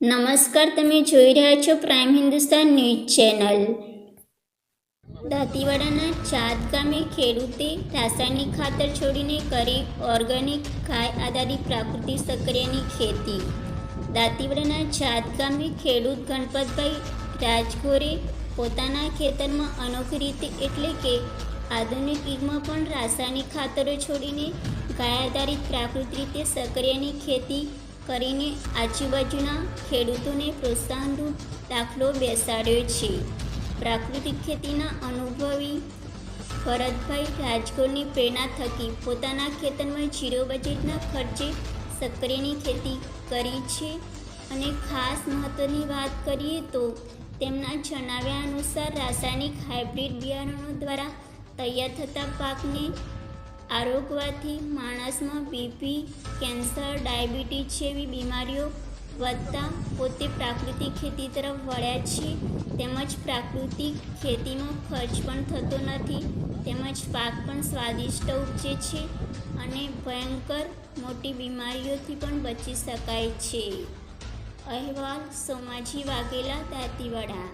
નમસ્કાર, તમે જોઈ રહ્યા છો પ્રાઇમ હિન્દુસ્તાન ન્યૂઝ ચેનલ. દાંતીવાડાના ચાંદ ગામે ખેડૂતે રાસાયણિક ખાતર છોડીને કરી ઓર્ગેનિક, ગાય આધારિત પ્રાકૃતિક સક્રિયની ખેતી. દાંતીવાડાના ચાંદ ગામે ખેડૂત ગણપતભાઈ રાજગોરે પોતાના ખેતરમાં અનોખી રીતે એટલે કે આધુનિક યુગમાં પણ રાસાયણિક ખાતરો છોડીને ગાય આધારિત પ્રાકૃતિક રીતે સક્રિયની ખેતી કરીને આજુબાજુના ખેડૂતોને પ્રોત્સાહનરૂપ દાખલો બેસાડ્યો છે. પ્રાકૃતિક ખેતીના અનુભવી ભરતભાઈ રાજગોરની પ્રેરણા થકી પોતાના ખેતરમાં જીરો બજેટના ખર્ચે સક્રિયની ખેતી કરી છે અને ખાસ મહત્ત્વની વાત કરીએ તો તેમના જણાવ્યા અનુસાર રાસાયણિક હાઇબ્રિડ બિયારણો દ્વારા તૈયાર થતા પાકને આરોગવાથી માણસમાં બીપી કેન્સર ડાયાબિટીસ જેવી બીમારીઓ વધતા પોતે પ્રાકૃતિક ખેતી તરફ વળ્યા છે તેમજ પ્રાકૃતિક ખેતીમાં ખર્ચ પણ થતો નથી. તેમજ પાક પણ સ્વાદિષ્ટ ઉપજે છે અને ભયંકર મોટી બીમારીઓથી પણ બચી શકાય છે. અહેવાલ, સોમાજી વાઘેલા, દાંતીવાડા.